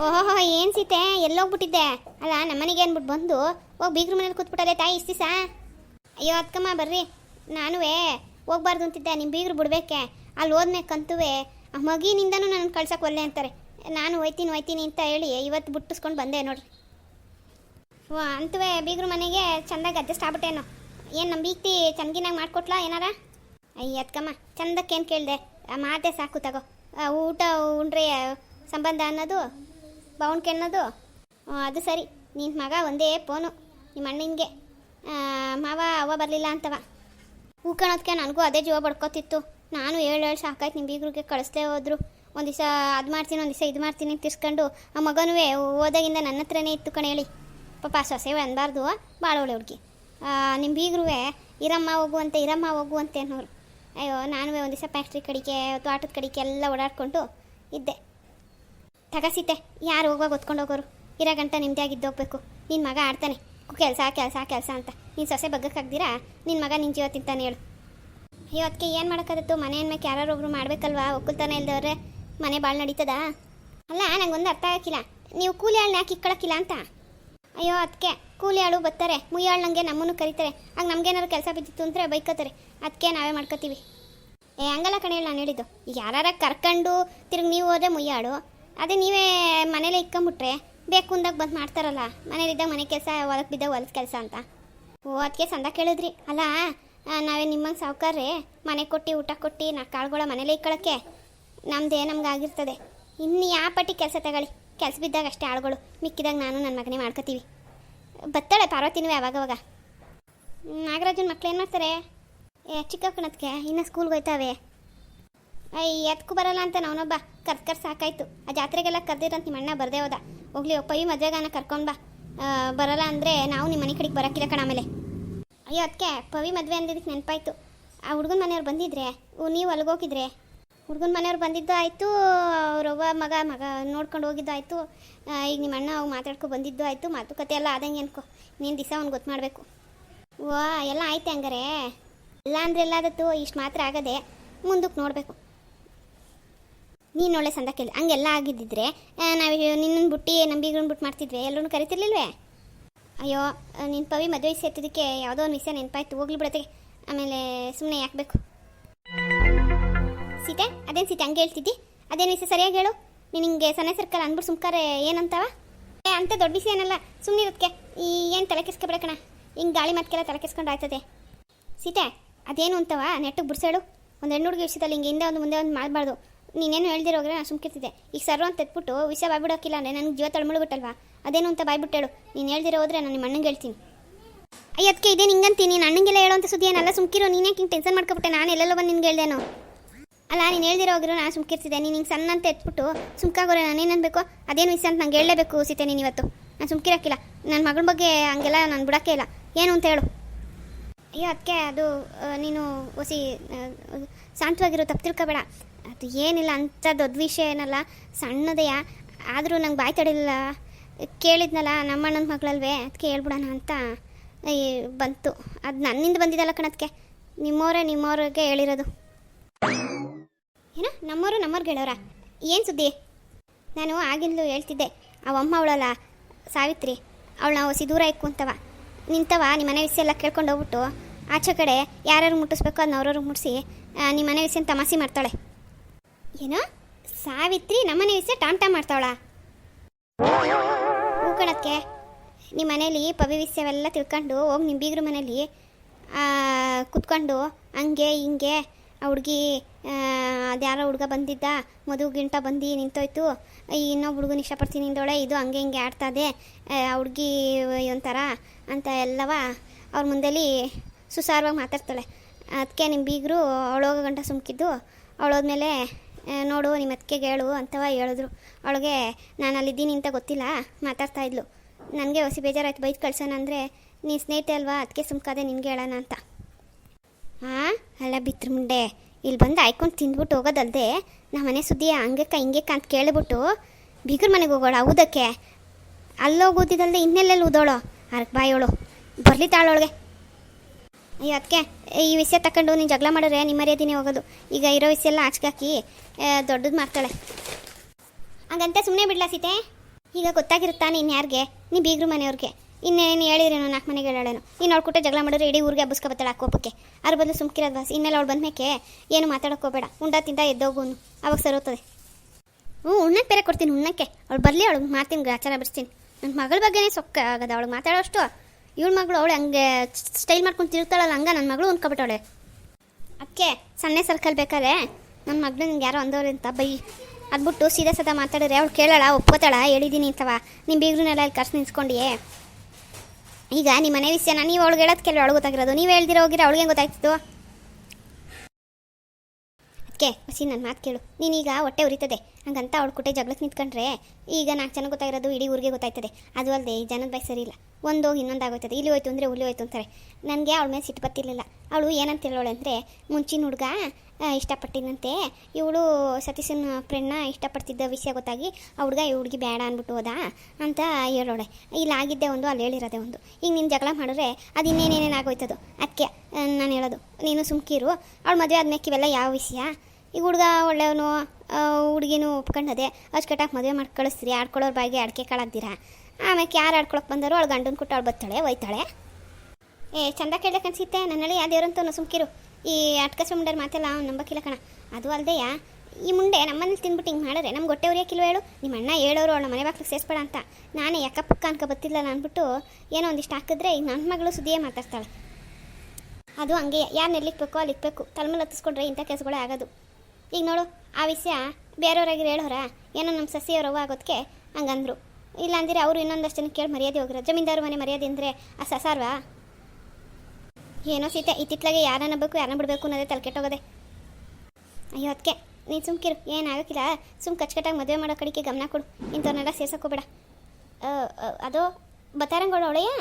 ಓಹೋ ಏನು ಸೀತೆ? ಎಲ್ಲೋಗ್ಬಿಟ್ಟಿದ್ದೆ. ಅಲ್ಲ, ನಮ್ಮನೆಗೆ ಅಂದ್ಬಿಟ್ಟು ಬಂದು ಹೋಗಿ ಬೀಗ್ರ ಮನೇಲಿ ಕೂತ್ಬಿಟ್ಟದೆ ತಾಯಿ ದಿವಸ? ಅಯ್ಯೋ ಅದ್ಕಮ್ಮ ಬರ್ರಿ. ನಾನು ಹೋಗ್ಬಾರ್ದು ಅಂತಿದ್ದೆ ನಿಮ್ಮ ಬೀಗ್ರು ಬಿಡ್ಬೇಕೆ. ಅಲ್ಲಿ ಹೋದ್ಮೇಕಂತುವೆ ಆ ಮಗಿನಿಂದನೂ ನನ್ನ ಕಳ್ಸಕ್ಕೆ ಒಲ್ಲೆ ಅಂತಾರೆ. ನಾನು ಹೋಯ್ತೀನಿ ಹೋಯ್ತೀನಿ ಅಂತ ಹೇಳಿ ಇವತ್ತು ಬಿಟ್ಟಿಸ್ಕೊಂಡು ಬಂದೆ ನೋಡ್ರಿ. ಓ, ಅಂತುವೆ ಬೀಗ್ರ ಮನೆಗೆ ಚಂದಾಗಿ ಅಡ್ಜಸ್ಟ್ ಆಗ್ಬಿಟ್ಟೇನೋ. ಏನು ನಮ್ಮ ಬೀಗ್ತಿ ಚಂದಗಿನಾಗ ಮಾಡ್ಕೊಟ್ಲಾ ಏನಾರ? ಅಯ್ಯ ಅದ್ಕಮ್ಮ ಚಂದಕ್ಕೇನು ಕೇಳಿದೆ? ಮಾತೆ ಸಾಕು ತಗೋ. ಊಟ ಉಂಡ್ರೆ ಸಂಬಂಧ ಅನ್ನೋದು ಬೌಣ್ಕೆ ಅನ್ನೋದು ಆ, ಅದು ಸರಿ. ನಿನ್ನ ಮಗ ಒಂದೇ ಫೋನು ನಿಮ್ಮ ಅಣ್ಣನಿಗೆ. ಮಾವ ಅವ್ವ ಬರಲಿಲ್ಲ ಅಂತವ. ಹೂಕಣೋದಕ್ಕೆ ನನಗೂ ಅದೇ ಜೀವ ಬಡ್ಕೋತಿತ್ತು. ನಾನು ಏಳು ಏಳು ಸಾಕಾಯ್ತು ನಿಮ್ಮ ಬೀಗ್ರಿಗೆ ಕಳಿಸ್ಲೇ ಹೋದ್ರು. ಒಂದು ದಿವಸ ಅದು ಮಾಡ್ತೀನಿ ಒಂದು ದಿವಸ ಇದು ಮಾಡ್ತೀನಿ ಅಂತ ತಿರ್ಸ್ಕೊಂಡು ಆ ಮಗನೂ ಹೋದಾಗಿಂದ ನನ್ನ ಹತ್ರನೇ ಇತ್ತು ಕಣ ಹೇಳಿ. ಪಾಪ ಸೊಸೆ ಅನ್ಬಾರ್ದು ಭಾಳ ಒಳ್ಳೆ ಹುಡುಗಿ. ನಿಮ್ಮ ಬೀಗ್ರೂ ಇರಮ್ಮ ಹೋಗುವಂತೆ ಇರಮ್ಮ ಹೋಗುವಂತೆ ಅನ್ನೋರು. ಅಯ್ಯೋ ನಾನು ಒಂದು ದಿವಸ ಫ್ಯಾಕ್ಟ್ರಿ ಕಡೆಗೆ ತೋಟದ ಕಡೆಗೆ ಎಲ್ಲ ಓಡಾಡ್ಕೊಂಡು ಇದ್ದೆ. ತಗಸಿತೆ ಯಾರು ಹೋಗುವಾಗ ಹೊತ್ಕೊಂಡು ಹೋಗೋರು? ಇರೋ ಗಂಟ ನಿಮ್ಮದಾಗಿದ್ದು ಹೋಗ್ಬೇಕು. ನಿನ್ನ ಮಗ ಆಡ್ತಾನೆ. ಕೆಲಸ ಕೆಲಸ ಕೆಲಸ ಅಂತ. ನೀನು ಸೊಸೆ ಬಗ್ಗಕ್ಕಾಗ್ದಿರಾ ನಿನ್ನ ಮಗ ನಿನ್ನ ಜೀವ ತಿಂತಾನೆ ಹೇಳು. ಅಯ್ಯೋ ಅದಕ್ಕೆ ಏನು ಮಾಡೋಕ್ಕಾಗತ್ತು? ಮನೆ ಅನ್ಬೇಕು ಯಾರು ಒಬ್ರು ಮಾಡಬೇಕಲ್ವಾ? ಒಕ್ಕಲ್ತಾನೆ ಇಲ್ದವ್ರೆ ಮನೆ ಭಾಳ ನಡೀತದಾ? ಅಲ್ಲ, ನಂಗೊಂದು ಅರ್ಥ ಆಗಿಲ್ಲ ನೀವು ಕೂಲಿ ಆಳ್ನ ಯಾಕೆ ಇಕ್ಕೊಳಕ್ಕಿಲ್ಲ ಅಂತ? ಅಯ್ಯೋ ಅದಕ್ಕೆ ಕೂಲಿ ಆಳು ಬರ್ತಾರೆ. ಮುಯ್ಯಾಳು ನನಗೆ ನಮ್ಮನ್ನು ಕರೀತಾರೆ. ಆಗ ನಮ್ಗೇನಾದ್ರು ಕೆಲಸ ಬಿದ್ದಿತ್ತು ಅಂದರೆ ಬೈಕೋತಾರೆ. ಅದಕ್ಕೆ ನಾವೇ ಮಾಡ್ಕೋತೀವಿ. ಏ, ಹಂಗಲ್ಲ ಕಣೆ ನಾನು ಹೇಳಿದ್ದು. ಈಗ ಯಾರಾರ ಕರ್ಕೊಂಡು ತಿರುಗಿ ನೀವು ಹೋದ್ರೆ ಮುಯ್ಯಾಳು ಅದೇ ನೀವೇ ಮನೇಲೆ ಇಕ್ಕೊಂಬಿಟ್ರೆ ಬೇಕು ಅಂದಾಗ ಬಂದು ಮಾಡ್ತಾರಲ್ಲ ಮನೇಲಿದ್ದಾಗ ಮನೆ ಕೆಲಸ ಹೊಲಕ್ಕೆ ಬಿದ್ದಾಗ ಹೊಲದ ಕೆಲಸ ಅಂತ. ಓ ಅದಕ್ಕೆ ಸಂದ ಕೇಳಿದ್ರಿ. ಅಲ್ಲ ನಾವೇ ನಿಮ್ಮಂಗೆ ಸಾವುಕಾರ್ರೆ, ಮನೆ ಕೊಟ್ಟು, ಊಟ ಕೊಟ್ಟು, ನಾ ಕಾಳುಗಳ ಮನೇಲೆ ಇಕ್ಕೊಳ್ಳೋಕ್ಕೆ ನಮ್ಮದೇ ನಮ್ಗೆ ಆಗಿರ್ತದೆ. ಇನ್ನು ಯಾವ ಪಟ್ಟಿ ಕೆಲಸ ತಗೊಳ್ಳಿ. ಕೆಲಸ ಬಿದ್ದಾಗ ಅಷ್ಟೇ ಆಳುಗಳು. ಮಿಕ್ಕಿದಾಗ ನಾನು ನನ್ನ ಮಗನೇ ಮಾಡ್ಕೋತೀವಿ. ಬತ್ತಾಳೆ ಪಾರ್ವತಿನೂ ಯಾವಾಗವಾಗ ನಾಗರಾಜನ ಮಕ್ಳು ಏನು ಮಾಡ್ತಾರೆ? ಏ ಚಿಕ್ಕ ಇನ್ನೂ ಸ್ಕೂಲ್ಗೆ ಹೋಯ್ತಾವೆ. ಎತ್ಕು ಬರಲ್ಲ ಅಂತ ನಾವನೊಬ್ಬ. ಕರ್ದು ಕರ್ ಸಾಕಾಯ್ತು. ಆ ಜಾತ್ರೆಗೆಲ್ಲ ಕರ್ದಿರಂತ ನಿಮ್ಮ ಅಣ್ಣ ಬರದೇ ಹೋದ. ಹೋಗ್ಲಿ ಪೈ ಮದ್ವೆಗಾನ ಕರ್ಕೊಂಡ್ ಬಾ. ಬರಲ್ಲ ಅಂದರೆ ನಾವು ನಿಮ್ಮ ಮನೆ ಕಡೆಗೆ ಬರಕ್ಕಿಲ್ಲ ಕಣ ಆಮೇಲೆ. ಅಯ್ಯೋ ಅದಕ್ಕೆ ಪವಿ ಮದುವೆ ಅಂದಿದ್ದಕ್ಕೆ ನೆನಪಾಯ್ತು. ಆ ಹುಡುಗನ ಮನೆಯವ್ರು ಬಂದಿದ್ರೆ ನೀವು ಅಲ್ಗೋಗಿದ್ರೆ ಹುಡುಗನ ಮನೆಯವ್ರು ಬಂದಿದ್ದು ಆಯಿತು, ಅವ್ರವ್ವ ಮಗ ಮಗ ನೋಡ್ಕೊಂಡು ಹೋಗಿದ್ದು ಆಯಿತು. ಈಗ ನಿಮ್ಮ ಅಣ್ಣ ಅವು ಮಾತಾಡ್ಕೊ ಬಂದಿದ್ದು ಆಯಿತು. ಮಾತುಕತೆ ಎಲ್ಲ ಆದಂಗೆ ಅನ್ಕೋ. ನೀನು ದಿವಸ ಅವ್ನು ಗೊತ್ತು ಮಾಡಬೇಕು. ಓ, ಎಲ್ಲ ಆಯ್ತು ಹಂಗಾರೆ. ಇಲ್ಲ ಅಂದ್ರೆ ಎಲ್ಲಾದತ್ತು ಇಷ್ಟು ಮಾತ್ರ ಆಗದೆ ಮುಂದಕ್ಕೆ ನೋಡಬೇಕು. ನೀನು ಒಳ್ಳೆ ಸಂದ ಕೇಳಿ. ಹಂಗೆಲ್ಲ ಆಗಿದ್ದಿದ್ರೆ ನಾವು ನಿನ್ನನ್ನು ಬುಟ್ಟಿ ನಂಬಿಗಳನ್ನ ಬಿಟ್ಟು ಮಾಡ್ತಿದ್ವಿ. ಎಲ್ಲರೂ ಕರಿತಿರ್ಲಿಲ್ವೇ? ಅಯ್ಯೋ ನಿನ್ನ ಪವಿ ಮದುವೆ ಸೇರ್ತಿದ್ದಕ್ಕೆ ಯಾವುದೋ ಒಂದು ವಿಷಯ ನೆನಪಾಯ್ತು. ಹೋಗ್ಲಿ ಬಿಡತ್ತೆ. ಆಮೇಲೆ ಸುಮ್ಮನೆ ಯಾಕಬೇಕು ಸೀತೆ, ಅದೇನು ಸೀತೆ? ಹಂಗೆ ಹೇಳ್ತಿದ್ದಿ? ಅದೇನು ವಿಷಯ? ಸರಿಯಾಗಿ ಹೇಳು. ನೀನು ಹಿಂಗೆ ಸಣ್ಣ ಸರ್ಕಲ್ ಅಂದ್ಬಿಟ್ಟು ಸುಮ್ಕಾರೆ ಏನಂತವ? ಏ, ಅಂತ ದೊಡ್ಡ ವಿಷಯ ಏನಲ್ಲ. ಸುಮ್ಮನೆ ಇರೋದಕ್ಕೆ ಈ, ಏನು ತಲೆ ಕೆಸ್ಕೊಬೇಡ ಕಣ. ಹಿಂಗೆ ಗಾಳಿ ಮಾತ್ಕೆಲ್ಲ ತಲೆ ಕೆಸ್ಕೊಂಡು ಆಯ್ತದೆ. ಸೀತೆ, ಅದೇನು ಅಂತವ? ನೆಟ್ಟಿಗೆ ಬಿಡ್ಸೇಳು ಒಂದು ಹೆಣ್ಣು ಹುಡುಗಿ ವಿಷಯದಲ್ಲಿ ಹಿಂಗೆ ಹಿಂದೆ ಒಂದು ಮುಂದೆ ಒಂದು ಮಾಡಬಾರ್ದು. ನೀನೇನು ಹೇಳ್ದಿರೋಗ್ರೆ ನಾನು ಸುಮ್ಕಿರ್ತಿದ್ದೆ ಈಗ ಸರ್ವ ಅಂತ ಎತ್ಬಿಟ್ಟು ವಿಷಯ ಬಾಯ್ಬಿಡೋಕ್ಕಿಲ್ಲ ಅಂದರೆ ನನಗೆ ಜೀವ ತಳ್ಮುಳ್ಬಿಟ್ಟಲ್ವಾ? ಅದೇನು ಅಂತ ಬಾಯ್ಬಿಟ್ಟೇಳು ನೀನು ಹೇಳ್ದಿರೋ ಹೋದ್ರೆ ನಾನು ನಿಮ್ಮ ಅಣ್ಣಂಗೆ ಹೇಳ್ತೀನಿ. ಅಯ್ಯ ಅದಕ್ಕೆ ಇದೇ ನಿಂಗಂತೀನಿ ನೀನು ಅಣ್ಣಂಗೆಲ್ಲ ಹೇಳೋಂಥ ಸುದ್ದಿ ಏನಲ್ಲ? ಸುಮ್ಕಿರೋ ನೀನೇ ಹಿಂಗೆ ಟೆನ್ಷನ್ ಮಾಡ್ಕೊಬಿಟ್ಟೆ? ನಾನು ಎಲ್ಲೆಲ್ಲೋ ಬಂದು ನಿನ್ಗೆ ಹೇಳ್ದೇನೋ? ಅಲ್ಲ, ನೀನು ಹೇಳ್ದಿರೋ ಹೋಗಿರೋ ನಾನು ಸುಮ್ಕಿರ್ತಿದ್ದೆ ನೀನು ಹಿಂಗೆ ಸಣ್ಣ ಅಂತ ಎತ್ಬಿಟ್ಟು ಸುಮ್ಕಾಗೋರೆ ನಾನೇನು ಅನ್ಬೇಕು? ಅದೇನು ವಿಷಯ ಅಂತ ನಂಗೆ ಹೇಳಲೇಬೇಕು ಸೀತೆ ನೀನು ಇವತ್ತು. ನಾನು ಸುಮ್ಕಿರಕ್ಕಿಲ್ಲ ನನ್ನ ಮಗಳ ಬಗ್ಗೆ ಹಂಗೆಲ್ಲ ನಾನು ಬಿಡೋಕ್ಕೆ ಇಲ್ಲ. ಏನು ಅಂತ ಹೇಳು. ಅಯ್ಯೋ ಅದಕ್ಕೆ ಅದು ನೀನು ಒಸಿ ಶಾಂತವಾಗಿರೋ ತಪ್ಪು ತಿಳ್ಕೊಬೇಡ. ಅದು ಏನಿಲ್ಲ, ಅಂಥ ದೊಡ್ಡ ವಿಷಯ ಏನಲ್ಲ ಸಣ್ಣದೆಯ ಆದರೂ ನಂಗೆ ಬಾಯಿ ತಡಿಲಿಲ್ಲ. ಕೇಳಿದ್ನಲ್ಲ, ನಮ್ಮಣ್ಣನ ಮಗಳಲ್ವೇ ಅದಕ್ಕೆ ಹೇಳ್ಬಿಡೋಣ ಅಂತ ಬಂತು. ಅದು ನನ್ನಿಂದ ಬಂದಿದ್ದಲ್ಲ ಕಣದಕ್ಕೆ ನಿಮ್ಮವರೇ, ನಿಮ್ಮವ್ರಿಗೆ ಹೇಳಿರೋದು. ಏನ, ನಮ್ಮವರು ನಮ್ಮವ್ರಿಗೆ ಹೇಳೋರ? ಏನು ಸುದ್ದಿ? ನಾನು ಆಗಿಂದಲೂ ಹೇಳ್ತಿದ್ದೆ ಅವಮ್ಮ ಅವಳಲ್ಲ, ಸಾವಿತ್ರಿ. ಅವಳು ನಾವು ದೂರ ಇಕ್ಕು ಅಂತವ. ನಿಂತವ ನಿಮ್ಮ ಮನೆ ವಿಷಯ ಎಲ್ಲ ಕೇಳ್ಕೊಂಡು ಹೋಗ್ಬಿಟ್ಟು, ಆಚೆ ಕಡೆ ಯಾರ್ಯಾರು ಮುಟ್ಟಿಸ್ಬೇಕು ಅದನ್ನ ಅವ್ರವ್ರಿಗೆ ಮುಟ್ಟಿಸಿ ನಿಮ್ಮ ಮನೆ ವಿಷಯನ ತಮಾಸಿ ಮಾಡ್ತಾಳೆ. ಏನೋ? ಸಾವಿತ್ರಿ ನಮ್ಮನೆ ವಿಷಯ ಟಾಮ್ ಟಾಮ್ ಮಾಡ್ತಾವಳ. ಹೂಕಣಕ್ಕೆ ನಿಮ್ಮ ಮನೇಲಿ ಪವಿ ವಿಷಯವೆಲ್ಲ ತಿಳ್ಕೊಂಡು ಹೋಗಿ ನಿಮ್ಮ ಬೀಗ್ರ ಮನೇಲಿ ಕುತ್ಕೊಂಡು ಹಂಗೆ ಹಿಂಗೆ ಆ ಹುಡುಗಿ ಅದ್ಯಾರೋ ಹುಡುಗ ಬಂದಿದ್ದ ಮದುವೆ ಗಿಂಟ ಬಂದು ನಿಂತೋಯ್ತು. ಇನ್ನೊಬ್ಬ ಹುಡುಗನ ಇಷ್ಟಪಡ್ತೀನಿ ನಿಂದೋಳೆ, ಇದು ಹಂಗೆ ಹಿಂಗೆ ಆಡ್ತದೆ, ಆ, ಹುಡುಗಿ ಒಂಥರ ಅಂತ ಎಲ್ಲವ ಅವ್ರ ಮುಂದೆಲಿ ಸುಸಾರವಾಗಿ ಮಾತಾಡ್ತಾಳೆ. ಅದಕ್ಕೆ ನಿಮ್ಮ ಬೀಗರು ಅವಳೋಗ ಗಂಟ ಸುಮ್ಕಿದ್ದು, ಅವಳೋದ್ಮೇಲೆ ನೋಡು ನಿಮ್ಮ ಅದಕ್ಕೆ ಹೇಳು ಅಂತವ ಹೇಳಿದ್ರು. ಅವಳಿಗೆ ನಾನು ಅಲ್ಲಿದ್ದೀನಿ ಅಂತ ಗೊತ್ತಿಲ್ಲ, ಮಾತಾಡ್ತಾ ಇದ್ಲು. ನನಗೆ ಹೊಸಿ ಬೇಜಾರಾಯ್ತು, ಬೈದು ಕಳ್ಸೋಣ ಅಂದರೆ ನೀನು ಸ್ನೇಹಿತೆ ಅಲ್ವಾ? ಅದಕ್ಕೆ ಸುಮ್ಕಾದೆ ನಿನಗೆ ಹೇಳೋಣ ಅಂತ. ಹಾಂ ಅಲ್ಲ ಬಿತ್ರ ಮುಂಡೆ ಇಲ್ಲಿ ಬಂದು ಆಯ್ಕೊಂಡು ತಿಂದ್ಬಿಟ್ಟು ಹೋಗೋದಲ್ದೆ ನಮ್ಮ ಮನೆ ಸುದ್ದಿ ಹಂಗೆಕ್ಕ ಹಿಂಗೆಕ್ಕ ಅಂತ ಕೇಳಿಬಿಟ್ಟು ಬೀಗರ ಮನೆಗೆ ಹೋಗೋಳ ಊದಕ್ಕೆ. ಅಲ್ಲೋಗೋದಿದ್ದಲ್ದೆ ಇನ್ನೆಲ್ಲೆಲ್ಲಿ ಊದೋಳು? ಅರ್ಕ್ ಬಾಯೋಳು ಬರ್ಲಿ ತಾಳೊಳಗೆ ಅಯ್ಯೋ ಅದಕ್ಕೆ ಈ ವಿಷಯ ತಗೊಂಡು ನೀನು ಜಗಳ ಮಾಡಿದ್ರೆ ನಿಮ್ಮ ಮರ್ಯಾದಿನೇ ಹೋಗೋದು. ಈಗ ಇರೋ ವಿಷಯ ಎಲ್ಲ ಆಚೆಗೆ ಹಾಕಿ ದೊಡ್ಡದು ಮಾಡ್ತಾಳೆ. ಹಂಗಂತ ಸುಮ್ಮನೆ ಬಿಡ್ಲಾ ಸೀತೆ? ಈಗ ಗೊತ್ತಾಗಿರುತ್ತಾ ನೀನು ಯಾರಿಗೆ? ನೀ ಬೀಗ್ರು ಮನೆಯವ್ರಿಗೆ. ಇನ್ನೇನು ಹೇಳಿದ್ರೇನು ನಾಲ್ಕು ಮನೆಗೆ ಹೇಳೋಣ ನೀನು ಅವ್ಳು ಕುಟ್ಟ ಜಗಳ ಮಾಡಿದ್ರೆ ಇಡೀ ಊರಿಗೆ ಹಬ್ಬಸ್ಕೊಬತ್ತಾಳ ಕೋಪಕ್ಕೆ. ಅವ್ರು ಬಂದು ಸುಮ್ಕಿರೋದು ಬಾಸ್ ಇನ್ನೆಲ್ಲ ಅವ್ಳು ಬಂದ್ಮೇಕೆ ಏನು ಮಾತಾಡೋಕೆ ಹೋಗಬೇಡ. ಉಂಡ ತಿಂದ ಎದ್ದೋಗುನು ಅವಾಗ ಸರೋತದೆ ಹ್ಞೂ ಉಣ್ಣಕ್ಕೆ ಬೇರೆ ಕೊಡ್ತೀನಿ ಉಣ್ಣಕ್ಕೆ. ಅವ್ಳು ಬರಲಿ ಅವಳಿಗೆ ಮಾಡ್ತೀನಿ ಗ್ರಾಚಾರ ಬಿಡಿಸ್ತೀನಿ. ನನ್ನ ಮಗಳ ಬಗ್ಗೆನೇ ಸೊಕ್ಕ ಆಗದ ಅವಳಿಗೆ ಮಾತಾಡೋಷ್ಟು ಇವಳ ಮಗಳು ಅವಳು ಹಂಗೆ ಸ್ಟೈಲ್ ಮಾಡ್ಕೊಂಡು ತಿರುಗ್ತಾಳಲ್ಲ, ಹಂಗೆ ನನ್ನ ಮಗಳು ಉನ್ಕೊಬಿಟ್ಟವಳೆ ಅಕ್ಕೆ, ಸಣ್ಣ ಸರ್ಕಲ್ ಬೇಕಾದ್ರೆ ನನ್ನ ಮಗಳು ನಿಂಗೆ ಯಾರೋ ಅಂದವ್ರೆ ಅಂತ ಬೈ. ಅದ್ಬಿಟ್ಟು ಸೀದಾ ಸದಾ ಮಾತಾಡಿದ್ರೆ ಅವಳು ಕೇಳೋಳ, ಒಪ್ಕೋತಾಳ ಹೇಳಿದ್ದೀನಿ ಅಂತವ. ನಿಮ್ಮ ಬೀಗ್ರನ್ನೆಲ್ಲ ಅಲ್ಲಿ ಕರ್ಸಿ ನಿಂತ್ಕೊಂಡಿಯೇ? ಈಗ ನಿಮ್ಮ ಮನೆ ವಿಷಯನ ನೀವು ಅವಳಿಗೆ ಹೇಳೋದು ಕೆಲವು ಅವಳು ಗೊತ್ತಾಗಿರೋದು. ನೀವು ಹೇಳ್ದಿರೋ ಹೋಗಿರೋ ಅವಳಿಗೆ ಗೊತ್ತಾಗ್ತಿತ್ತು? ಅದಕ್ಕೆ ಹಸಿ ನನ್ನ ಮಾತು ಕೇಳು. ನೀನೀಗ ಹೊಟ್ಟೆ ಉರಿತದೆ. ಹಂಗಂತ ಅವಳು ಕುಟ್ಟೆ ಜಗಳಕ್ಕೆ ನಿಂತ್ಕೊಂಡ್ರೆ ಈಗ ನಾಲ್ಕು ಜನ ಗೊತ್ತಾಗಿರೋದು ಇಡೀ ಊರಿಗೆ ಗೊತ್ತಾಯ್ತದೆ. ಅದು ಅಲ್ಲದೆ ಈ ಜನದ ಬಾಯಿ ಸರಿ ಇಲ್ಲ. ಒಂದು ಇನ್ನೊಂದು ಆಗೋಯ್ತದೆ ಇಲ್ಲಿ ಹೋಯ್ತು ಅಂದರೆ ಉಲ್ಲಿ ಹೋಯ್ತು ಅಂತಾರೆ. ನನಗೆ ಅವಳ ಮೇಲೆ ಸಿಟ್ಟು ಬರ್ತಿರ್ಲಿಲ್ಲ. ಅವಳು ಏನಂತ ಹೇಳೋಳೆ ಅಂದರೆ, ಮುಂಚಿನ ಹುಡುಗ ಇಷ್ಟಪಟ್ಟಿದ್ದಂತೆ ಇವಳು ಸತೀಶನ ಫ್ರೆಂಡ್ನ ಇಷ್ಟಪಡ್ತಿದ್ದ ವಿಷಯ ಗೊತ್ತಾಗಿ ಆ ಹುಡುಗ ಈ ಹುಡುಗಿ ಬೇಡ ಅಂದ್ಬಿಟ್ಟು ಹೋದ ಅಂತ ಹೇಳೋಳೆ. ಇಲ್ಲಿ ಆಗಿದ್ದೆ ಒಂದು, ಅಲ್ಲಿ ಹೇಳಿರೋದೆ ಒಂದು. ಈಗ ನೀನು ಜಗಳ ಮಾಡಿದ್ರೆ ಅದು ಇನ್ನೇನೇನೇನು ಆಗೋಯ್ತದು? ಅದಕ್ಕೆ ನಾನು ಹೇಳೋದು, ನೀನು ಸುಮ್ಕಿರು. ಅವಳು ಮದುವೆ ಆದ್ಮೇಲೆ ಇವೆಲ್ಲ ಯಾವ ವಿಷಯ? ಈಗ ಹುಡುಗ ಒಳ್ಳೆಯವನು ಹುಡುಗಿನೂ ಒಪ್ಕೊಂಡದೆ ಅಚ್ಚುಕಟ್ಟಾಗಿ ಮದುವೆ ಮಾಡಿ ಕಳಿಸ್ತೀರಿ, ಆಡ್ಕೊಳ್ಳೋರು ಬಾಯಿಗೆ ಅಡಿಕೆ ಕಾಳಾಗ್ದಿರಾ? ಆಮ್ಯಾಕೆ ಯಾರು ಆಡ್ಕೊಳಕ್ಕೆ ಬಂದಾರೋ? ಅವಳು ಗಂಡನ ಕೊಟ್ಟು ಅವಳು ಬತ್ತಾಳೆ, ಒಯ್ತಾಳೆ. ಏ, ಚಂದ ಕೇಳಕ್ಕೆ ಅನ್ಸುತ್ತೆ ನನ್ನಲ್ಲಿ ಯಾವ ದೇವ್ರಂತೂ ಸುಮ್ಕಿರು. ಈ ಅಟ್ಕ ಮುಂಡರ್ ಮಾತೆಲ್ಲ ಅವ್ನು ನಂಬಕ್ಕಿಲ್ಲ ಕಣ. ಅದು ಅಲ್ಲದೆಯಾ ಈ ಮುಂಡೆ ನಮ್ಮನೇಲಿ ತಿಂದ್ಬಿಟ್ಟು ಹಿಂಗೆ ಮಾಡಿದ್ರೆ ನಮ್ಗೆ ಹೊಟ್ಟೆ ಉರಿಯೋಕ್ಕಿಲ್ವ ಹೇಳು? ನಿಮ್ಮ ಅಣ್ಣ ಹೇಳೋರು ಅವಳ ಮನೆ ಬಾಕ್ಲಿಗೆ ಸೇರಿಸ್ಬೇಡ ಅಂತ. ನಾನೇ ಪಕ್ಕ ಅನ್ಕೊ ಬತ್ತಿಲ್ಲ ಅಂದ್ಬಿಟ್ಟು ಏನೋ ಒಂದಿಷ್ಟು ಹಾಕಿದ್ರೆ ಈಗ ನನ್ನ ಮಗಳು ಸುದ್ದಿಯೇ ಮಾತಾಡ್ತಾಳೆ. ಅದು ಹಂಗೆ, ಯಾರು ನೆಲ್ಲಿಕ್ಬೇಕು ಅಲ್ಲಿಕ್ಬೇಕು. ತಲೆಮೇಲೆ ಹತ್ತಿಸ್ಕೊಂಡ್ರೆ ಇಂಥ ಕೆಲಸಗಳೇ ಆಗೋದು. ಈಗ ನೋಡು, ಆ ವಿಷಯ ಬೇರೆಯವ್ರಾಗಿರು ಹೇಳೋರ, ಏನೋ ನಮ್ಮ ಸಸಿಯವ್ರವ್ವ ಆಗೋದಕ್ಕೆ ಹಂಗಂದ್ರು. ಇಲ್ಲ ಅಂದಿರೆ ಅವರು ಇನ್ನೊಂದಷ್ಟು ಜನ ಕೇಳಿ ಮರ್ಯಾದೆ ಹೋಗಿರೋ. ಜಮೀನ್ದಾರ ಮನೆ ಮರ್ಯಾದೆ ಅಂದರೆ ಆ ಸಸಾರ್ವಾ? ಏನೋ ಸೀತೆ ಇತ್ತಿತ್ಲಾಗೆ ಯಾರನ್ನ ಬೇಕು ಯಾರನ್ನ ಬಿಡಬೇಕು ಅನ್ನೋದೇ ತಲೆ ಕೆಟ್ಟೋಗದೆ. ಅಯ್ಯೋ ಅದಕ್ಕೆ ನೀನು ಸುಮ್ಕಿರು ಏನಾಗಕ್ಕಿಲ್ಲ ಸುಮ್ ಕಚ್ಕಟ್ಟಾಗಿ ಮದುವೆ ಮಾಡೋ ಕಡೆಗೆ ಗಮನ ಕೊಡು. ಇಂಥವ್ರನ್ನೆಲ್ಲ ಸೇರ್ಸೋಕೋಬೇಡ ಅದು ಬತ್ತಾರಂಗೌಡ ಅವಳೆಯಾ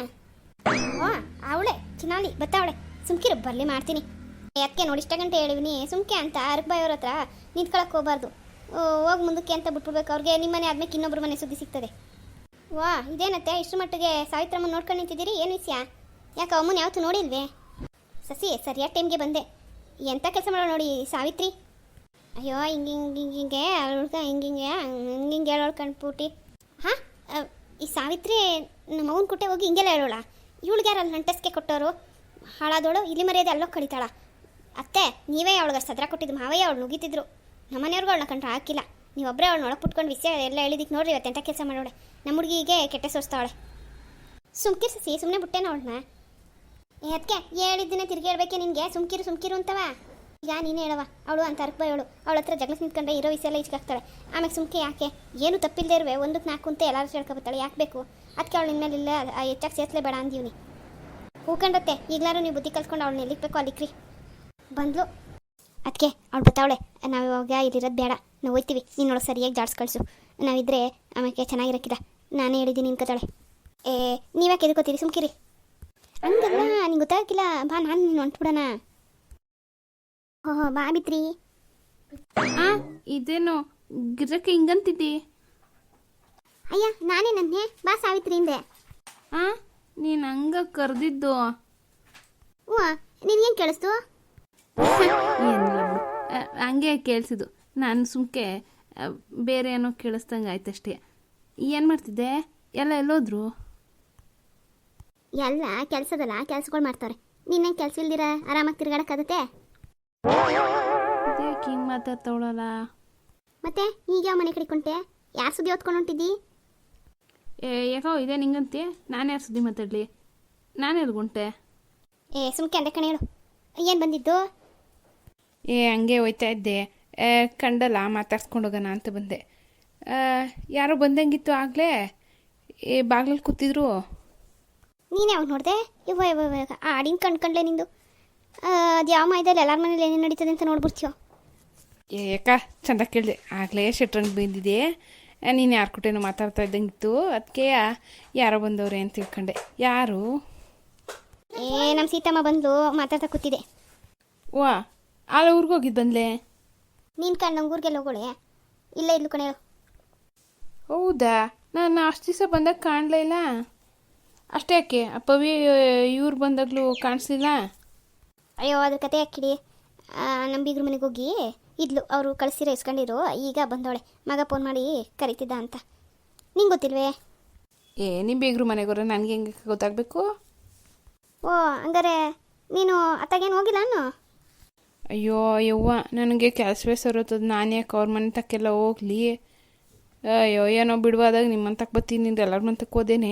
ಓ ಅವಳೆ, ಚಿನಾಲಿ, ಬತ್ತಾವಳೆ. ಸುಮ್ಕಿರು, ಬರಲಿ ಮಾಡ್ತೀನಿ. ಅದಕ್ಕೆ ನೋಡಿ ಇಷ್ಟ ಗಂಟೆ ಹೇಳಿವಿನಿ ಸುಮ್ಕೆ ಅಂತ ಅವ್ರ ಹತ್ರ ನಿಂತ್ಕೊಳಕ್ಕೆ ಹೋಗ್ಬಾರ್ದು. ಹೋಗಿ ಮುಂದಕ್ಕೆ ಅಂತ ಬಿಟ್ಬಿಡ್ಬೇಕು. ಅವ್ರಿಗೆ ನಿಮ್ಮ ಮನೆ ಆದ್ಮೇಲೆ ಇನ್ನೊಬ್ರ ಮನೆ ಸುದ್ದಿ ಸಿಗ್ತದೆ. ವಾ, ಇದೇನತ್ತೆ? ಇಷ್ಟು ಮಟ್ಟಿಗೆ ಸಾವಿತ್ರಮ್ಮ ನೋಡ್ಕೊಂಡು ನಿಂತಿದ್ದೀರಿ? ಏನು ವಿಷಯ? ಯಾಕೆ ಅಮ್ಮನ ಯಾವತ್ತು ನೋಡಿಲ್ವೇ? ಸಸಿ ಸರಿಯಾದ ಟೈಮ್ಗೆ ಬಂದೆ. ಎಂಥ ಕೆಲಸ ಮಾಡೋ ನೋಡಿ, ಸಾವಿತ್ರಿ? ಅಯ್ಯೋ, ಹಿಂಗೆ ಹಿಂಗೆ ಹಿಂಗೆ ಹುಡ್ಗ ಹಿಂಗೆ ಹಿಂಗೆ ಹಿಂಗೆ ಹೇಳೋಳು ಕಣ್ಪುಟಿ. ಹಾಂ ಈ ಸಾವಿತ್ರಿ ನಮ್ಮ ಮಗನ ಕುಟ್ಟೆ ಹೋಗಿ ಹಿಂಗೆಲ್ಲ ಹೇಳೋಳ? ಇವಳಿಗೆ ಯಾರಲ್ಲ ನಂಟಸ್ಗೆ ಕೊಟ್ಟವರು ಹಾಳಾದೋಳು? ಇಲ್ಲಿ ಮರ್ಯಾದೆ ಅಲ್ಲೋ ಕಳಿತಾಳ? ಅತ್ತೆ, ನೀವೇ ಅವಳಿಗೆ ಸದ್ರ ಕೊಟ್ಟಿದ್ದು ಮಾವಯ್ಯ ಅವಳು ನುಗ್ಗಿತಿದ್ರು ನಮ್ಮನೆಯವ್ರಿಗೂ ಅವಳನ್ನ ಕಂಡ್ರೆ ಹಾಕಿಲ್ಲ. ನೀವೊಬ್ಬರೇ ಅವಳು ಒಳಗೆ ಪುಟ್ಕೊಂಡು ವಿಷಯ ಎಲ್ಲ ಹೇಳಿದಕ್ಕೆ ನೋಡ್ರಿ ಇವತ್ತು ಕೆಲಸ ಮಾಡೋಳೆ. ನಮ್ಮ ಹುಡುಗಿಗೆ ಕೆಟ್ಟ ಸೋಸ್ತಾವಳೆ. ಸುಮ್ಕಿರ್ಸಿ ಸುಮ್ಮನೆ ಬಿಟ್ಟೇನ ಅವಳನ್ನ. ಅದಕ್ಕೆ ಹೇಳಿದ್ದನ್ನೇ ತಿರುಗಿ ಹೇಳ್ಬೇಕೆ ನಿನಗೆ? ಸುಮ್ಕಿರು ಸುಮ್ಕಿರು ಅಂತವ? ಈಗ ನೀನೇ ಹೇಳವ ಅವಳು ಅಂತ ಅರ್ಕ ಅವಳು ಅವಳ ಹತ್ರ ಜಗಳ ನಿಂತ್ಕೊಂಡ್ರೆ ಇರೋ ವಿಷಯ ಎಲ್ಲ ಹಾಕ್ತಾಳೆ ಆಮೇಲೆ ಸುಮ್ಕೆ ಯಾಕೆ? ಏನು ತಪ್ಪಿಲ್ಲದೆ ಇರುವೆ ಒಂದಕ್ಕೆ ನಾಲ್ಕು ಅಂತ ಎಲ್ಲರೂ ಹೇಳ್ಕೊಬತ್ತಾಳೆ ಯಾಕೆ ಬೇಕು? ಅದಕ್ಕೆ ಅವಳು ಮೇಲೆ ಇಲ್ಲ ಹೆಚ್ಚಾಗಿ ಸೇರ್ಸ್ಲೇಬೇಡ ಅಂದೀವ್ನಿ ಹೂಕಂಡತ್ತೆ, ಈಗಲಾರು ನೀವು ಬುದ್ಧಿ ಕಲ್ತ್ಕೊಂಡು ಅವಳನ್ನ ಎಲ್ಲಿಕ್ಬೇಕು ಅಲ್ಲಿಕ್ರಿ ಬಂದ್ಲು. ಅದಕ್ಕೆ ಅವ್ಳು ಬತ್ತಾವಳೆ ನಾವು ಇವಾಗ ಇಲ್ಲಿರೋದು ಬೇಡ ನಾವು ಹೋಯ್ತೀವಿ ನೀನು ನೋಡೋ ಸರಿಯಾಗಿ ಜಾಡ್ಸ್ ಕಳಿಸು. ನಾವಿದ್ರೆ ಆಮೇಲೆ ಚೆನ್ನಾಗಿರಕ್ಕಿಲ್ಲ ನಾನೇ ಹೇಳಿದ್ದೀನಿ ನಿನ್ಕೋತಾಳೆ ಏ ನೀವ್ಯಾಕೆ ಎದ್ಕೋತೀರಿ? ಸುಮ್ಕಿರಿ. ಹಂಗಲ್ಲ ನಿಂಗೆ ಗೊತ್ತಾಗಿಲ್ಲ ಬಾ ನಾನು ನೀನು ಹೊಂಟ್ಬಿಡೋಣ. ಓಹೋ ಬಾ ಬಿತ್ರಿ ಆ ಇದೇನು ಗಿರಕ್ಕೆ ಹಿಂಗಂತಿದ್ದಿ? ಅಯ್ಯ ನಾನೇ ನನ್ನ ಬಾ ಸಾವಿತ್ರಿ ಹಿಂದೆ. ಆ ನೀನು ಹಂಗ ಕರೆದಿದ್ದು. ಓ ನಿನ್ಗೇನು ಕೇಳಿಸ್ತು? ಏನಿಲ್ಲ ಬಿಡು ಆ, ಹಂಗೆ ಕೇಳಿಸಿದ್ದು. ನಾನು ಸುಮ್ಕೆ ಬೇರೆ ಏನೋ ಕೇಳಿಸ್ದಂಗೆ ಆಯ್ತಷ್ಟೇ. ಏನು ಮಾಡ್ತಿದ್ದೆ? ಎಲ್ಲ ಎಲ್ಲೋದ್ರು? ಎಲ್ಲ ಕೆಲಸದಲ್ಲ ಕೆಲಸಗಳು ಮಾಡ್ತಾರೆ ನಿನ್ನೆ ಕೆಲಸ ಇಲ್ದಿರ? ಆರಾಮಾಗಿ ತಿರ್ಗಾಡಕ್ಕಾಗತ್ತೆ ಯಾಕೆ ಹಿಂಗೆ ಮಾತಾಡ್ತವಳಲ್ಲ ಮತ್ತೆ ಈಗ ಯಾವ ಮನೆ ಕಡಿಕೊಂಡೆ ಯಾರು ಸುದ್ದಿ ಓದ್ಕೊಂಡು ಹೊಂಟಿದ್ದಿ? ಏ ಯಾಕೋ ಇದೆ ನಿಂಗಂತೆ? ನಾನು ಯಾರು ಸುದ್ದಿ ಮಾತಾಡಲಿ? ನಾನು ಎಲ್ಗುಂಟೆ ಏ ಸುಮ್ಕೆ ಅಂದೆ ಕಣ ಹೇಳು. ಏನು ಬಂದಿದ್ದು? ಏ ಹಂಗೆ ಹೋಯ್ತಾ ಇದ್ದೆ. ಕಂಡಲ್ಲ ಮಾತಾಡ್ಸ್ಕೊಂಡು ಹೋಗೋಣ ಅಂತ ಬಂದೆ. ಆ, ಯಾರೋ ಬಂದಂಗಿತ್ತು ಆಗಲೇ? ಏ ಬಾಗ್ಲಲ್ಲಿ ಕೂತಿದ್ರು. ನೀನೇ ಯಾವಾಗ ನೋಡಿದೆ? ಇವ ಇವ ಇವಾಗ ಆಡಿನ ಕಣ್ಕಂಡ್ಲೆ ನಿಂದು? ಅದು ಯಾವ ಮಾಯದಲ್ಲಿ ಎಲ್ಲರ ಮನೇಲಿ ಏನೇನು ನಡೀತದೆ ಅಂತ ನೋಡ್ಬಿಡ್ತೀಯೋ? ಏ ಯಾಕ ಚಂದ ಕೇಳಿದೆ. ಆಗಲೇ ಶೆಟ್ರಂಗೆ ಬಂದಿದೆ. ನೀನು ಯಾರು ಕುಟೇನೋ ಮಾತಾಡ್ತಾ ಇದ್ದಂಗಿತ್ತು. ಅದಕ್ಕೆ ಯಾರೋ ಬಂದವ್ರೆ ಅಂತ ತಿಳ್ಕೊಂಡೆ. ಯಾರು? ಏ ನಮ್ಮ ಸೀತಮ್ಮ ಬಂದು ಮಾತಾಡ್ತಾ ಕೂತಿದೆ. ವಾ ಆಳ ಊರಿಗೆ ಹೋಗಿದ್ದು ಬಂದ್ಲೆ? ನೀನು ಕಂಡು ಊರಿಗೆಲ್ಲ ಹೋಗೋಳೆ. ಇಲ್ಲ ಇಲ್ಲ ಕಣೆ. ಹೌದಾ? ನಾನು ಅಷ್ಟು ದಿವಸ ಬಂದಾಗ ಕಾಣಲೇ ಇಲ್ಲ. ಅಷ್ಟೇ ಯಾಕೆ? ಅಪ್ಪವಿ ಪವಿ ಇವ್ರು ಬಂದಾಗಲೂ ಕಾಣಿಸ್ಲಿಲ್ಲ? ಅಯ್ಯೋ ಅದ್ರ ಕತೆ ಹಾಕಿಡಿ. ನಮ್ಮ ಬೀಗ್ರ ಮನೆಗೆ ಹೋಗಿ ಇದ್ಲು. ಅವರು ಕಳಿಸಿರೋ ಇಸ್ಕೊಂಡಿರು ಈಗ ಬಂದವಳೆ. ಮಗ ಫೋನ್ ಮಾಡಿ ಕರಿತಿದ್ದ ಅಂತ. ನಿಂಗೆ ಗೊತ್ತಿಲ್ವೇ? ಏ ನಿಮ್ಮ ಬೇಗ್ರು ಮನೆಗೋರ ನನಗೆ ಹೆಂಗೆ ಗೊತ್ತಾಗಬೇಕು? ಓ ಹಂಗಾರೆ ನೀನು ಅತ್ತಾಗೇನು ಹೋಗಿಲ್ಲ ಅನ್ನು? ಅಯ್ಯೋ ಯವ್ವ ನನಗೆ ಕೆಲಸವೇ ಸರೋತದ ನಾನೇ ಯಾಕೆ ಅವ್ರ ಮನೆ ತಕ್ಕೆಲ್ಲ ಹೋಗ್ಲಿ. ಅಯ್ಯೋ ಏನೋ ಬಿಡುವಾದಾಗ ನಿಮ್ಮಂತಕ್ಕೆ ತಕ್ಕ ಬರ್ತೀನಿ ನಿಂದು ಎಲ್ಲರ ಮನೆ ತಕ್ಕ ಹೋದೇನೆ.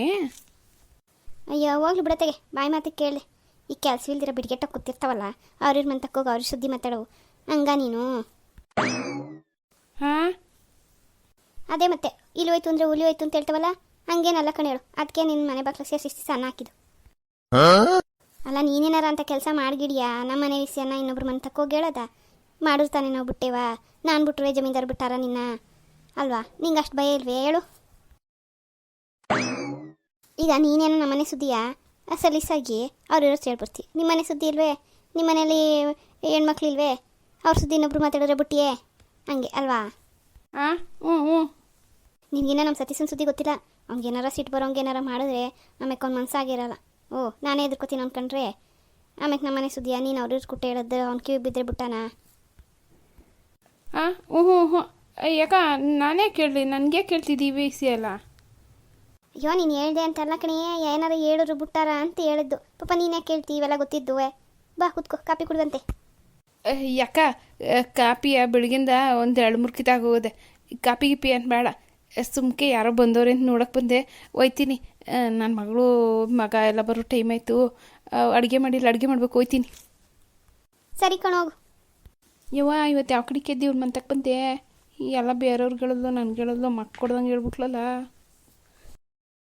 ಅಯ್ಯೋ ಹೋಗ್ಲಿ ಬಿಡತ್ತೆಗೆ ಬಾಯಿ ಮಾತಿಗೆ ಕೇಳಿ. ಈ ಕೆಲಸ ಇಲ್ದಿರ ಬಿಡ್ಗೆಟ್ಟ ಕೂತಿರ್ತಾವಲ್ಲ ಅವ್ರ ಮನೆ ತಕ್ಕೋಗಿ ಅವ್ರ ಸುದ್ದಿ ಮಾತಾಡವು ಹಂಗ ನೀನು? ಹಾಂ? ಅದೇ ಮತ್ತೆ ಇಲ್ಲಿ ಹೋಯ್ತು ಅಂದರೆ ಹುಲಿ ಹೋಯ್ತು ಅಂತ ಹೇಳ್ತಾವಲ್ಲ ಹಂಗೇನಲ್ಲ ಕಣ ಹೇಳು. ಅದಕ್ಕೆ ನಿನ್ನ ಮನೆ ಬಾಕ್ಲಿಗೆ ಸೇರಿಸಿ ಸಣ್ಣ ಹಾಕಿದ್ದು. ಅಲ್ಲ ನೀನೇನಾರ ಅಂತ ಕೆಲಸ ಮಾಡ್ಗಿಡ್ಯಾ? ನಮ್ಮ ಮನೆ ವಿಷಯನ ಇನ್ನೊಬ್ರು ಮನೆ ತಕ್ಕೋಗಿ ಹೇಳೋದ? ಮಾಡಿದ್ರು ತಾನೇ ನಾವು ಬಿಟ್ಟೇವ? ನಾನು ಬಿಟ್ರೆ ಜಮೀನ್ದಾರ್ ಬಿಟ್ಟಾರ ನಿನ್ನ? ಅಲ್ವಾ? ನಿಂಗೆ ಅಷ್ಟು ಭಯ ಇಲ್ವೇ? ಹೇಳು. ಈಗ ನೀನೇನೋ ನಮ್ಮನೆ ಸುದ್ದಿಯಾ? ಸಲೀಸಾಗಿ ಅವ್ರು ಇರೋ ಹೇಳ್ಬಿಡ್ತಿ ನಿಮ್ಮನೆ ಸುದ್ದಿ ಇಲ್ವೇ? ನಿಮ್ಮನೇಲಿ ಹೆಣ್ಮಕ್ಳು ಇಲ್ವೇ? ಅವ್ರ ಸುದ್ದಿ ಇನ್ನೊಬ್ರು ಮಾತಾಡಿದ್ರೆ ಬಿಟ್ಟಿಯೇ? ಹಂಗೆ ಅಲ್ವಾ? ಹಾಂ ಹ್ಞೂ ಹ್ಞೂ. ನಿನ್ಗೇನ ನಮ್ಮ ಸತೀಶನ ಸುದ್ದಿ ಗೊತ್ತಿಲ್ಲ. ಅವ್ನಿಗೇನಾರ ಸಿಟ್ಟು ಬರೋಂಗೆ ಏನಾರ ಮಾಡಿದ್ರೆ ಆಮೇಲೆ ಅವ್ನ ಮನ್ಸಾಗಿರಲ್ಲ ಓ ನಾನೇ ಎದುರ್ಕೋತೀನಿ ಅನ್ಕೊಂಡ್ರೆ ಆಮೇಲೆ ನಮ್ಮ ಮನೆ ಸುದ್ದಿಯ? ನೀನು ಅವ್ರ ಕುಟ್ಟ ಹೇಳದ್ದು ಅವ್ನ ಕಿವಿ ಬಿದ್ದರೆ ಬಿಟ್ಟಾನ? ಹಾಂ ಹ್ಞೂ ಹ್ಞೂ ಯಾಕ ನಾನೇ ಕೇಳಲಿ ನನಗೆ ಕೇಳ್ತಿದ್ದೀವಿ ಸಿ ಅಲ್ಲ ಅಯ್ಯೋ ನೀನು ಹೇಳ್ದೆ ಅಂತಲ್ಲ ಕಣಿ ಏನಾರು ಹೇಳಿದ್ರು ಬಿಟ್ಟಾರ ಅಂತ ಹೇಳಿದ್ದು. ಪಾಪ ನೀನೇ ಕೇಳ್ತಿ ಇವೆಲ್ಲ ಗೊತ್ತಿದ್ದುವೆ. ಬಾ ಕುತ್ಕೋ ಕಾಪಿ ಕುಡ್ದಂತೆ. ಯಾಕ? ಕಾಪಿಯ ಬೆಳಗಿಂದ ಒಂದು ಎರಡು ಮೂರು ಕಿತಾಗ ಕಾಪಿ ಗಿಪಿ ಅಂತ ಬೇಡ. ಸುಮ್ಕೆ ಯಾರೋ ಬಂದವ್ರೆ ಅಂತ ನೋಡಕ್ಕೆ ಬಂದೆ. ಒಯ್ತೀನಿ ನನ್ನ ಮಗಳು ಮಗ ಎಲ್ಲ ಬರೋ ಟೈಮ್ ಆಯಿತು. ಅಡುಗೆ ಮಾಡಿಲ್ಲ ಅಡುಗೆ ಮಾಡ್ಬೇಕು ಹೋಯ್ತೀನಿ. ಸರಿ ಕಣೋಗು ಯವ್ವ ಇವತ್ತು ಯಾವ ಕಡೆ ಕೆದ್ದಿ ಇವ್ರು ಮಂತಕ್ಕೆ ಬಂದೆ? ಎಲ್ಲ ಬೇರೆಯವ್ರು ಹೇಳೋದು ನನ್ಗೆ ಹೇಳೋದು ಮಕ್ಕ ಕೊಡ್ದಂಗೆ ಹೇಳ್ಬಿಟ್ಲಲ್ಲ.